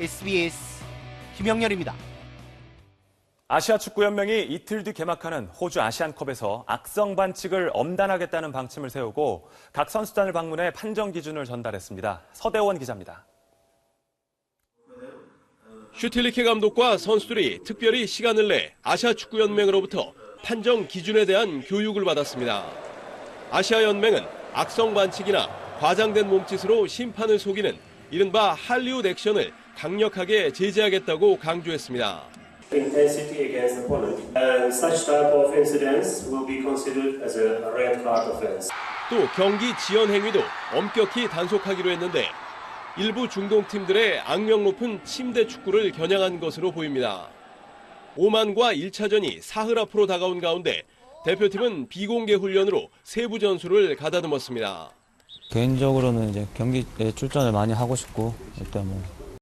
SBS 김영렬입니다. 아시아 축구연맹이 이틀 뒤 개막하는 호주 아시안컵에서 악성 반칙을 엄단하겠다는 방침을 세우고 각 선수단을 방문해 판정 기준을 전달했습니다. 서대원 기자입니다. 슈틸리케 감독과 선수들이 특별히 시간을 내 아시아 축구 연맹으로부터 판정 기준에 대한 교육을 받았습니다. 아시아 연맹은 악성 반칙이나 과장된 몸짓으로 심판을 속이는 이른바 할리우드 액션을 강력하게 제재하겠다고 강조했습니다. intensity against the opponent. And such type of incidents will be considered as a red card offense. 또 경기 지연 행위도 엄격히 단속하기로 했는데 일부 중동 팀들의 악명 높은 침대 축구를 겨냥한 것으로 보입니다. 오만과 1차전이 사흘 앞으로 다가온 가운데 대표팀은 비공개 훈련으로 세부 전술을 가다듬었습니다. 개인적으로는 이제 경기에 출전을 많이 하고 싶고 일단 뭐